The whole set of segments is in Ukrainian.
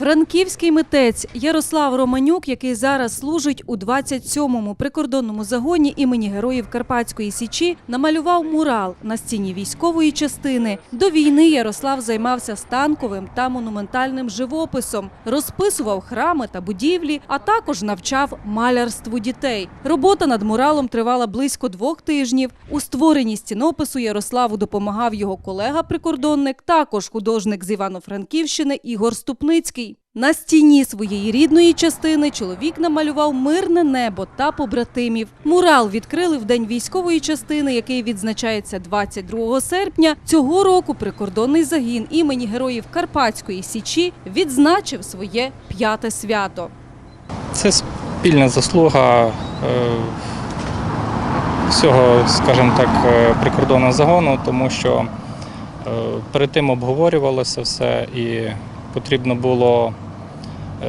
Франківський митець Ярослав Романюк, який зараз служить у 27-му прикордонному загоні імені Героїв Карпатської Січі, намалював мурал на стіні військової частини. До війни Ярослав займався станковим та монументальним живописом, розписував храми та будівлі, а також навчав малярству дітей. Робота над муралом тривала близько двох тижнів. У створенні стінопису Ярославу допомагав його колега-прикордонник, також художник з Івано-Франківщини Ігор Ступницький. На стіні своєї рідної частини чоловік намалював мирне небо та побратимів. Мурал відкрили в день військової частини, який відзначається 22 серпня. Цього року прикордонний загін імені Героїв Карпатської Січі відзначив своє п'яте свято. Це спільна заслуга е, всього, скажімо так, е, прикордонного загону, тому що е, перед тим обговорювалося все і потрібно було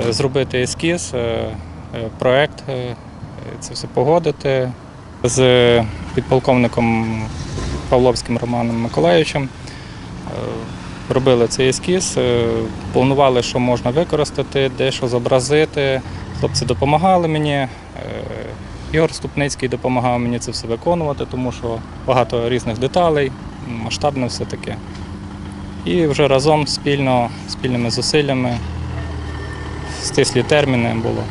е, зробити ескіз, е, е, проект, це все погодити з підполковником Павловським Романом Миколаївичем. Робили цей ескіз, планували, що можна використати, де що зобразити. Хлопці допомагали мені. Ігор Ступницький допомагав мені це все виконувати, тому що багато різних деталей, масштабне все таке. І вже разом спільно, спільними зусиллями, стислі терміни було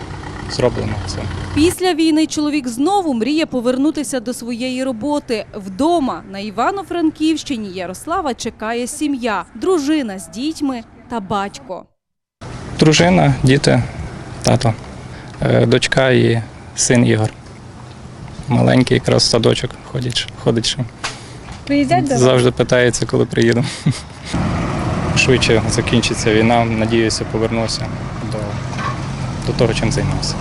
зроблено це. Після війни чоловік знову мріє повернутися до своєї роботи. Вдома на Івано-Франківщині Ярослава чекає сім'я, дружина з дітьми та батько. Дружина, діти, тато, е, дочка і син Ігор. Маленький, якраз в садочок ходить, ходить. Приїздять до? Завжди питається, коли приїду. Швидше закінчиться війна, надіюся, повернуся до, до того, чим займався.